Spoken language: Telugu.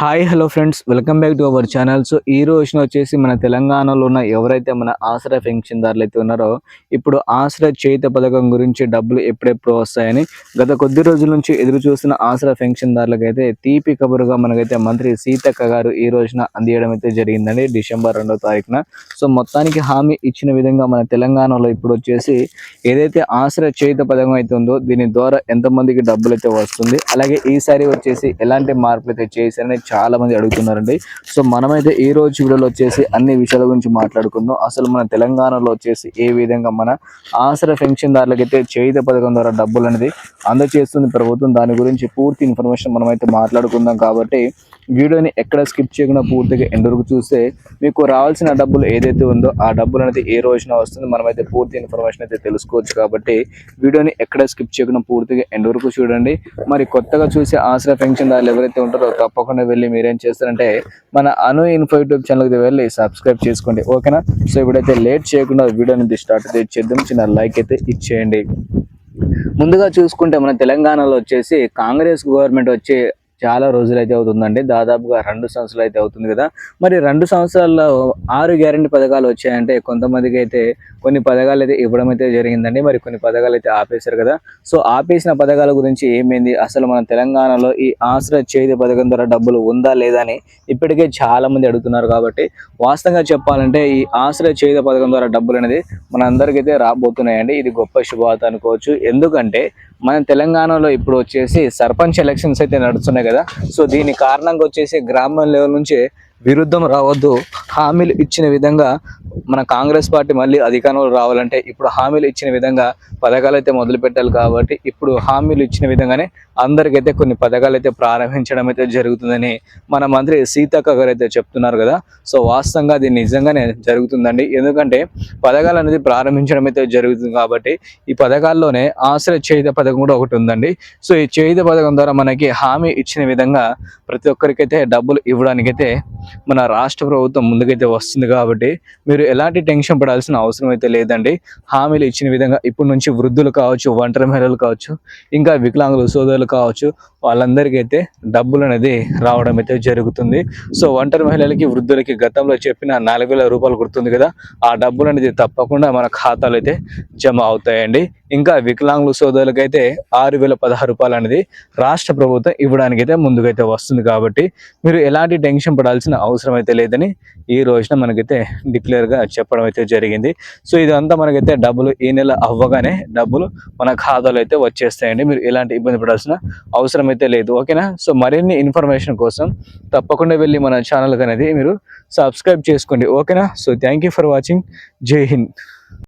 Hi hello friends. Welcome back to our channel. So ఈ రోజున వచ్చేసి మన తెలంగాణలో ఉన్న ఎవరైతే మన ఆశ్రయ పెన్షన్దారులు అయితే ఉన్నారో ఇప్పుడు ఆశ్రయ చేత పథకం గురించి డబ్బులు ఎప్పుడెప్పుడు వస్తాయని గత కొద్ది రోజుల నుంచి ఎదురు చూస్తున్న ఆశ్రయ పెన్షన్దారులకైతే తీపి కబురుగా మనకైతే మంత్రి సీతక్క గారు ఈ రోజున అందియడం అయితే జరిగిందండి డిసెంబర్ రెండో తారీఖున. సో మొత్తానికి హామీ ఇచ్చిన విధంగా మన తెలంగాణలో ఇప్పుడు వచ్చేసి ఏదైతే ఆశ్రయ చేత పథకం అయితే ఉందో దీని ద్వారా ఎంతమందికి డబ్బులు అయితే వస్తుంది అలాగే ఈసారి వచ్చేసి ఎలాంటి మార్పులు అయితే చేశారని చాలా మంది అడుగుతున్నారండి. సో మనమైతే ఈ రోజు వీడియోలో వచ్చేసి అన్ని విషయాల గురించి మాట్లాడుకుందాం. అసలు మన తెలంగాణలో వచ్చేసి ఏ విధంగా మన ఆసర పెన్షన్దారులకు అయితే చేయుత పథకం ద్వారా డబ్బులు అనేది అందజేస్తుంది ప్రభుత్వం దాని గురించి పూర్తి ఇన్ఫర్మేషన్ మనమైతే మాట్లాడుకుందాం కాబట్టి వీడియోని ఎక్కడ స్కిప్ చేయకుండా పూర్తిగా ఎండ్ చూస్తే మీకు రావాల్సిన డబ్బులు ఏదైతే ఉందో ఆ డబ్బులు అనేది ఏ రోజున వస్తుంది మనమైతే పూర్తి ఇన్ఫర్మేషన్ అయితే తెలుసుకోవచ్చు కాబట్టి వీడియోని ఎక్కడ స్కిప్ చేయకుండా పూర్తిగా ఎండ్ చూడండి. మరి కొత్తగా చూసే ఆసరా పెన్షన్ దారులు ఎవరైతే ఉంటారో తప్పకుండా వెళ్ళి మీరేం చేస్తారంటే మన అను ఇన్ఫో యూట్యూబ్ ఛానల్కి వెళ్ళి సబ్స్క్రైబ్ చేసుకోండి ఓకేనా? సో ఇప్పుడైతే లేట్ చేయకుండా వీడియో అనేది స్టార్ట్ అయితే చేద్దాం. చిన్న లైక్ అయితే ఇచ్చేయండి. ముందుగా చూసుకుంటే మన తెలంగాణలో వచ్చేసి కాంగ్రెస్ గవర్నమెంట్ వచ్చి చాలా రోజులు అయితే అవుతుందండి. దాదాపుగా రెండు సంవత్సరాలు అయితే అవుతుంది కదా. మరి రెండు సంవత్సరాల్లో ఆరు గ్యారెంటీ పథకాలు వచ్చాయంటే కొంతమందికి అయితే కొన్ని పథకాలు అయితే ఇవ్వడం అయితే జరిగిందండి. మరి కొన్ని పథకాలు అయితే ఆపేశారు కదా. సో ఆపేసిన పథకాల గురించి ఏమైంది? అసలు మన తెలంగాణలో ఈ ఆశ్రయ చేతి పథకం ద్వారా డబ్బులు ఉందా లేదా అని ఇప్పటికే చాలా మంది అడుగుతున్నారు కాబట్టి వాస్తవంగా చెప్పాలంటే ఈ ఆశ్రయ చేతి పథకం ద్వారా డబ్బులు అనేది మన అందరికైతే రాబోతున్నాయండి. ఇది గొప్ప శుభవార్త అనుకోవచ్చు. ఎందుకంటే మన తెలంగాణలో ఇప్పుడు వచ్చేసి సర్పంచ్ ఎలక్షన్స్ అయితే నడుస్తున్నాయి కదా. సో దీని కారణంగా వచ్చేసి గ్రామం లెవెల్ నుంచి విరుద్ధం రావద్దు. హామీలు ఇచ్చిన విధంగా మన కాంగ్రెస్ పార్టీ మళ్ళీ అధికారంలో రావాలంటే ఇప్పుడు హామీలు ఇచ్చిన విధంగా పథకాలు అయితే మొదలు పెట్టాలి కాబట్టి ఇప్పుడు హామీలు ఇచ్చిన విధంగానే అందరికైతే కొన్ని పథకాలు అయితే ప్రారంభించడం అయితే జరుగుతుందని మన మంత్రి సీతక్క గారు అయితే చెప్తున్నారు కదా. సో వాస్తవంగా అది నిజంగానే జరుగుతుందండి. ఎందుకంటే పథకాలు అనేది ప్రారంభించడం అయితే జరుగుతుంది కాబట్టి ఈ పథకాల్లోనే ఆశ్రయ చేయుత పథకం కూడా ఒకటి ఉందండి. సో ఈ చేయుత పథకం ద్వారా మనకి హామీ ఇచ్చిన విధంగా ప్రతి ఒక్కరికైతే డబ్బులు ఇవ్వడానికైతే మన రాష్ట్ర ప్రభుత్వం ముందుకైతే వస్తుంది కాబట్టి మీరు ఎలాంటి టెన్షన్ పడాల్సిన అవసరం అయితే లేదండి. హామీలు ఇచ్చిన విధంగా ఇప్పటి నుంచి వృద్ధులు కావచ్చు ఒంటరి మహిళలు కావచ్చు ఇంకా వికలాంగులు సోదరులు కావచ్చు వాళ్ళందరికీ అయితే డబ్బులు అనేది రావడం అయితే జరుగుతుంది. సో ఒంటరి మహిళలకి వృద్ధులకి గతంలో చెప్పిన నాలుగు వేల రూపాయలు గుర్తుంది కదా? ఆ డబ్బులు అనేది తప్పకుండా మన ఖాతాలో అయితే జమ అవుతాయండి. ఇంకా వికలాంగుల సోదరులకైతే ఆరు వేల పదహారు రూపాయలు అనేది రాష్ట్ర ప్రభుత్వం ఇవ్వడానికి అయితే ముందుకైతే వస్తుంది కాబట్టి మీరు ఎలాంటి టెన్షన్ పడాల్సిన అవసరం అయితే లేదని ఈ రోజున మనకైతే డిక్లేర్గా చెప్పడం అయితే జరిగింది. సో ఇదంతా మనకైతే డబ్బులు ఈ నెల అవ్వగానే డబ్బులు మన ఖాతాలో అయితే వచ్చేస్తాయండి. మీరు ఎలాంటి ఇబ్బంది పడాల్సిన అవసరం అయితే లేదు ఓకేనా? సో మరిన్ని ఇన్ఫర్మేషన్ కోసం తప్పకుండా వెళ్ళి మన ఛానల్ అనేది మీరు సబ్స్క్రైబ్ చేసుకోండి ఓకేనా? So thank you for watching Jai Hind.